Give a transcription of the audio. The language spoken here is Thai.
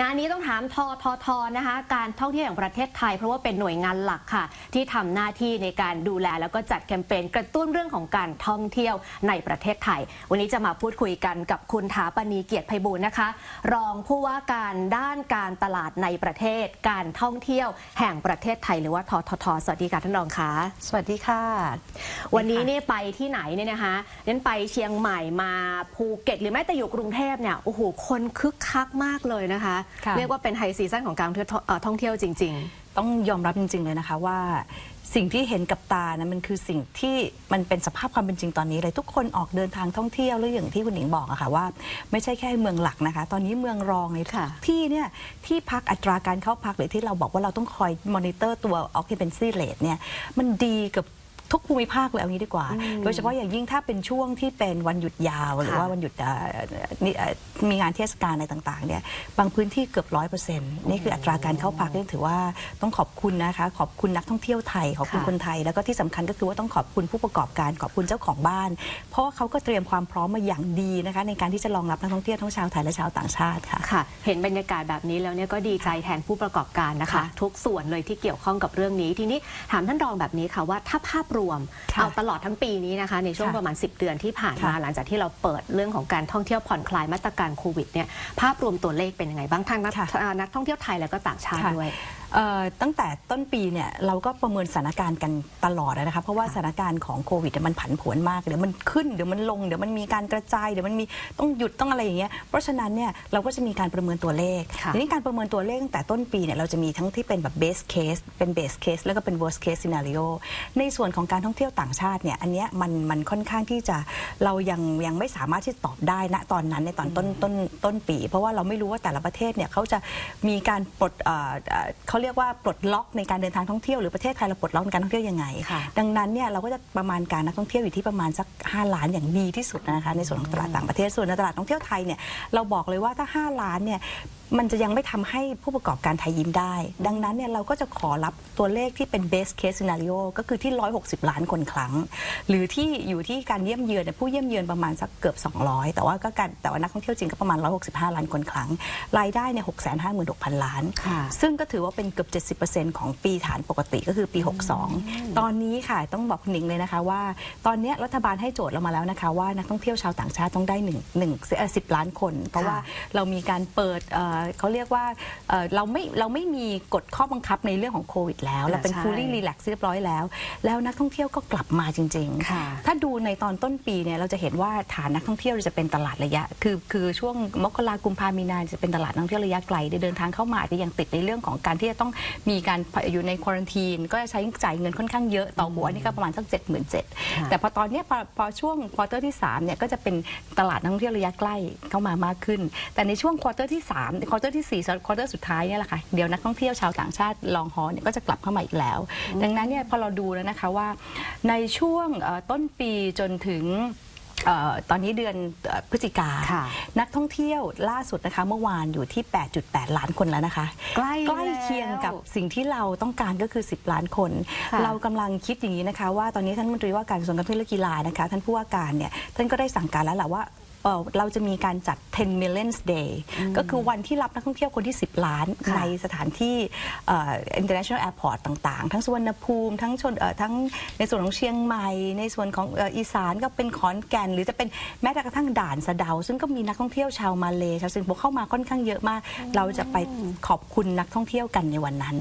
งานนี้ต้องถามทททนะคะ การท่องเที่ยวแห่งประเทศไทย เพราะว่าเป็นหน่วยงานหลักค่ะ ที่ทำหน้าที่ในการดูแลแล้วก็จัดแคมเปญกระตุ้นเรื่องของการท่องเที่ยวในประเทศไทย วันนี้จะมาพูดคุยกันกับคุณถาปณีเกียรติไพบูลย์นะคะ รองผู้ว่าการด้านการตลาดในประเทศ การท่องเที่ยวแห่งประเทศไทย หรือว่าทททสวัสดีค่ะท่านรองคะสวัสดีค่ะ วันนี้นี่ไปที่ไหนเนี่ยนะคะเน้นไปเชียงใหม่มาภูเก็ตหรือแม้แต่อยู่กรุงเทพเนี่ยโอ้โหคนคึกคักมากเลยนะคะค่ะเรียกว่าเป็นไฮซีซั่นของการท่องเอ่อท่องเที่ยวจริงต้องยอมรับจริง ๆ เลยนะคะว่าสิ่งที่เห็นกับตานะมันคือสิ่งที่มันเป็นสภาพความเป็นจริงตอนนี้เลยทุกคนออกเดินทางท่องเที่ยวแล้วอย่างที่คุณหญิงบอกอะค่ะว่า ไม่ใช่แค่เมืองหลักนะคะ ตอนนี้เมืองรองในค่ะที่เนี่ยที่พักอัตราการเข้าพักหรือที่เราบอกว่าเราต้องคอยมอนิเตอร์ตัว occupancy rate เนี่ยมันดีกับ ทุกภูมิภาคเลยเอางี้ดีกว่า โดยเฉพาะอย่างยิ่งถ้าเป็นช่วงที่เป็นวันหยุดยาว หรือค่ะว่าวันหยุดเอ่อนี่เอ่อมีงานเทศกาลอะไรต่างๆเนี่ยบางพื้นที่เกือบร้อยเปอร์เซ็นต์นี่คืออัตราการเข้าพักนี่ถือว่าต้องขอบคุณนะคะขอบคุณนักท่องเที่ยวไทยขอบคุณค่ะคนไทย แล้วก็ที่สำคัญก็คือว่าต้องขอบคุณผู้ประกอบการขอบคุณเจ้าของบ้าน เพราะว่าเขาก็เตรียมความพร้อมมาอย่างดีนะคะในการที่จะรองรับนักท่องเที่ยวทั้งชาวไทยและชาวต่างชาติค่ะๆค่ะ เห็นบรรยากาศแบบนี้แล้วเนี่ยก็ดีใจแทนผู้ประกอบการนะคะค่ะทุกส่วนเลยที่เกี่ยวข้องกับเรื่องนี้ ทีนี้ถามท่านรองแบบนี้ค่ะว่าถ้าภาพรวมค่ะเอาตลอดทั้งปีนี้นะคะในช่วงค่ะประมาณ 10 เดือนที่ผ่านมาค่ะหลังจากที่เราเปิดเรื่องของการท่องเที่ยวผ่อนคลายมาตรการโควิดเนี่ยภาพรวมตัวเลขเป็นยังไงบ้างทั้งนักค่ะอ่านักท่องเที่ยวไทยแล้วก็ต่างชาติค่ะด้วย เอ่อตั้งแต่ต้นปีเนี่ยเราก็ประเมินสถานการณ์กันตลอดนะคะเพราะว่าสถานการณ์ของโควิดเนี่ยมันผันผวนมากเดี๋ยวมันขึ้นเดี๋ยวมันลงเดี๋ยวมันมีการกระจายเดี๋ยวมันมีต้องหยุดต้องอะไรอย่างเงี้ยเพราะฉะนั้นเนี่ยเราก็จะมีการประเมินตัวเลขค่ะทีนี้การประเมินตัวเลขตั้งแต่ต้นปีเนี่ยเราจะมีทั้งที่เป็นแบบ base case เป็น base case แล้วก็เป็น worst case scenario ในส่วนของการท่องเที่ยวต่างชาติเนี่ยอันเนี้ยมันมันค่อนข้างที่จะเรายังยังไม่สามารถที่จะตอบได้ณตอนนั้นในตอนต้นต้นต้นปี เพราะว่าเราไม่รู้ว่าแต่ละประเทศเนี่ยเขาจะมีการปลดเอ่อเอ่อเขาเรียกว่าปลดล็อกในการเดินทางท่องเที่ยวหรือประเทศไทยเราปลดล็อกในการท่องเที่ยวยังไงค่ะดังนั้นเนี่ยเราก็จะประมาณการนักท่องเที่ยวอยู่ที่ประมาณสัก 5 ล้านอย่างดีที่สุดนะคะในส่วนของตลาดต่างประเทศส่วนในตลาดท่องเที่ยวไทยเนี่ยเราบอกเลยว่าถ้า 5 ล้านเนี่ย มันจะยังไม่ทำให้ผู้ประกอบการไทยยิ้มได้ ดังนั้นเนี่ยเราก็จะขอรับตัวเลขที่เป็น best case scenario ก็คือที่ 160 ล้านคนครั้ง หรือที่อยู่ที่การเยี่ยมเยือนเนี่ยผู้เยี่ยมเยือนประมาณสักเกือบ 200 แต่ว่าก็การแต่ว่านักท่องเที่ยวจริงก็ประมาณ 165 ล้านคนครั้ง รายได้เนี่ย656,000 ล้านค่ะซึ่งก็ถือว่าเป็นเกือบ 70%ของปีฐานปกติก็คือปี 62 ตอนนี้ค่ะต้องบอกคุณหนิงเลยนะคะว่า ตอนนี้รัฐบาลให้โจทย์เรามาแล้วนะคะว่านักท่องเที่ยวชาวต่างชาติต้องได้1 1 10 ล้านคน เพราะว่าเรามีการเปิดเอ่อเขาเรียกว่าเอ่อเราไม่เราไม่มีกฎข้อบังคับในเรื่องของโควิดแล้ว เราเป็นใช่ fully relax เรียบร้อยแล้ว แล้วนักท่องเที่ยวก็กลับมาจริงค่ะๆถ้าดูในตอนต้นปีเนี่ยเราจะเห็นว่าฐานนักท่องเที่ยวจะเป็นตลาดระยะ คือคือช่วงมกรากุมภามีนาจะเป็นตลาดนักท่องเที่ยวระยะไกลได้เดินทางเข้ามาอาจจะยังติดในเรื่องของการที่จะต้องมีการอยู่ในควอรันทีนก็จะใช้จ่ายเงินค่อนข้างเยอะต่อหัวนี่ก็ประมาณสัก7 7 0 0 0แต่พอตอนเนี้ยพอพอช่วงควอเตอร์ที่3เนี่ยก็จะเป็นตลาดนักท่องเที่ยวระยะใกล้เข้ามามากขึ้น แต่ในช่วงควอเตอร์ที่3ควอเตอร์ที่ 4ควอเตอร์สุดท้ายเนี่ยแหละค่ะเดี๋ยวนักท่องเที่ยวชาวต่างชาติลองฮอเนี่ยก็จะกลับเข้ามาอีกแล้ว ดังนั้นเนี่ยพอเราดูแล้วนะคะว่าในช่วงเอ่อต้นปีจนถึงเอ่อตอนนี้เดือนเอ่อพฤศจิกาค่ะนักท่องเที่ยวล่าสุดนะคะ เมื่อวานอยู่ที่ 8.8 ล้านคนแล้วนะคะ ใกล้ใกล้เคียงกับแล้วสิ่งที่เราต้องการก็คือ 10 ล้านคนค่ะเรากำลังคิดอย่างนี้นะคะ ว่าตอนนี้ท่านมนตรีว่าการกระทรวงการท่องเที่ยวและกีฬานะคะ ท่านผู้ว่าการเนี่ยท่านก็ได้สั่งการแล้วแหละว่า เอ่อเราจะมีการจัด 10 millions day ก็คือวันที่รับนักท่องเที่ยวคนที่ 10 ล้านค่ะในสถานที่เอ่อ international airport ต่างๆ ทั้งสุวรรณภูมิ ทั้งชนเอ่อทั้งในส่วนของเชียงใหม่ ในส่วนของเอ่ออีสานก็เป็นขอนแก่น หรือจะเป็นแม้แต่กระทั่งด่านสะเดา ซึ่งก็มีนักท่องเที่ยวชาวมาเลชาวสิงคโปร์เข้ามาค่อนข้างเยอะมาก เราจะไปขอบคุณนักท่องเที่ยวกันในวันนั้น